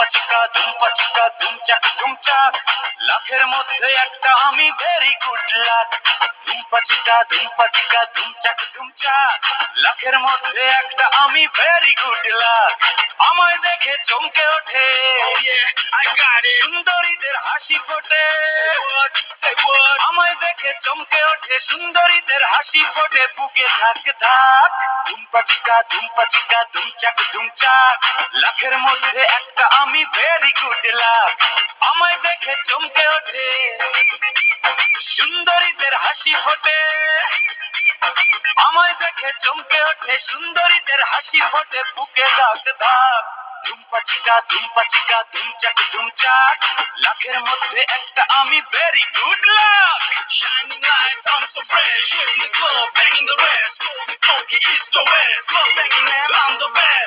floor. ধুমপাচিকা ধুমপাচিকা ধুমচাক ধুমচাক লাখের মধ্যে একটা আমি ভেরি গুড লাক ধুমপাচিকা ধুমপাচিকা ধুমচাক ধুমচাক লাখের মধ্যে একটা আমি ভেরি গুড লাক আমায় দেখে চমকে ওঠে. সুন্দরীদের হাসি ফোটে। আমায় দেখে চমকে ওঠে। সুন্দরীদের হাসি ফোটে বুকে থাক থাক ধুমপাচিকা ধুমপাচিকা, ধুমচাক ধুমচাক। লাখের মধ্যে একটা আমি ভেরি গুড লাক আমায় দেখে চমকে ওঠে। সুন্দরীদের হাসি ফোটে। আমায় দেখে চমকে ওঠে। সুন্দরীদের হাসি ফোটে, বুকে দাগ দাগ ধুমপাচিকা ধুমপাচিকা ধুমচাক ধুমচাক লাখের মধ্যে একটা আমি very good luck Shining lights, I'm so fresh. In the club, banging the rest. Going funky east to west. Club banging man, I'm the best.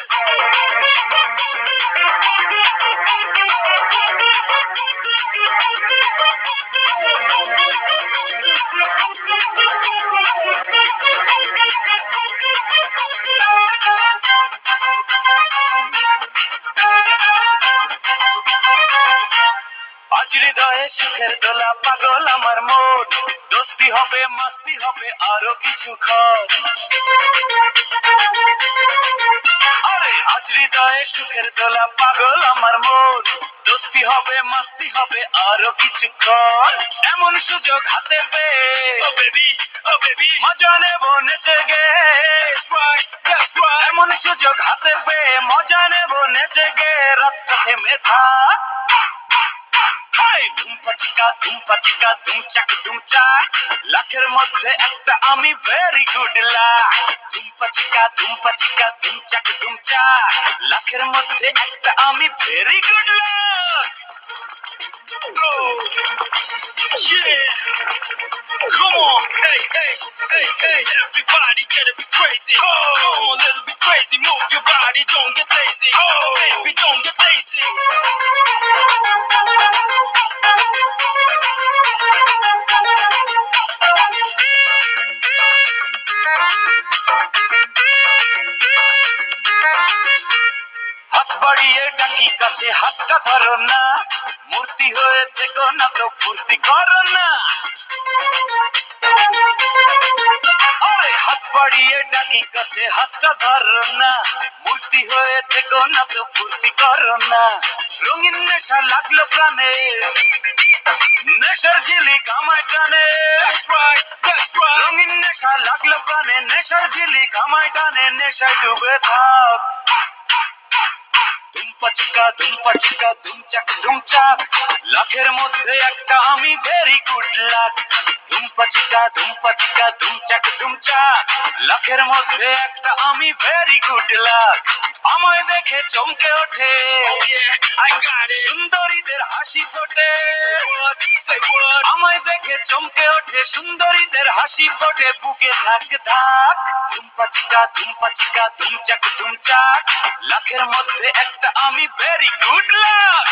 হৃদয়ে সুখের দোলা পাগল আমার মন। দোস্তি হবে মস্তি হবে আরও কিছু আরে আজ হৃদয়ে সুখের দোলা পাগল আমার মন। দোস্তি হবে মস্তি হবে আরও কিছু এমন সুযোগ হাতে পেয়ে. মজা নেব নেচে গে এমন সুযোগ হাতে পেয়ে মজা নেব নেচে গে রাতটা থেমে থাক হাই ধুমপাচিকা ধুমপাচিকা ধুমচাক ধুমচাক লাখের মধ্যে একটা আমি ভেরি গুড লাক ধুমপাচিকা ধুমপাচিকা ধুমচাক ধুমচাক লাখের মধ্যে একটা আমি very good luck Oh, yeah. Come on, hey, hey, hey, hey, everybody get a bit crazy. Oh. Come on, little bit crazy, move your body, don't get lazy. Oh, baby, don't get lazy. ডাকি কাছে হাতটা ধরো না। মূর্তি হয়ে থেকো না তো ফুর্তি করো না। হাত বাড়িয়ে ডাকি কাছে হাতটা ধরো না। মূর্তি হয়ে থেকো না তো ফুর্তি করো না। রঙিন নেশা লাগল প্রাণে। নেশার ঝিলি কামায় টানে। That's right, that's right. রঙিন নেশা লাগল প্রাণে। নেশার ঝিলি কামায় টানে। নেশায় ডুবে থাক। ধুমপাচিকা ধুমপাচিকা ধুমচাক ধুমচাক লাখের মধ্যে একটা আমি ভেরি গুড লাক ধুমপাচিকা ধুমপাচিকা ধুমচাক ধুমচাক লাখের মধ্যে একটা আমি ভেরি গুড লাক আমায় দেখে চমকে ওঠে। Oh সুন্দরীদের হাসি ফোটে? আমায় দেখে চমকে ওঠে সুন্দরীদের হাসি ফোটে বুকে থাক থাক ধুমপাচিকা ধুমপাচিকা ধুমচাক ধুমচাক। লাখের মধ্যে একটা আমি ভেরি গুড লাক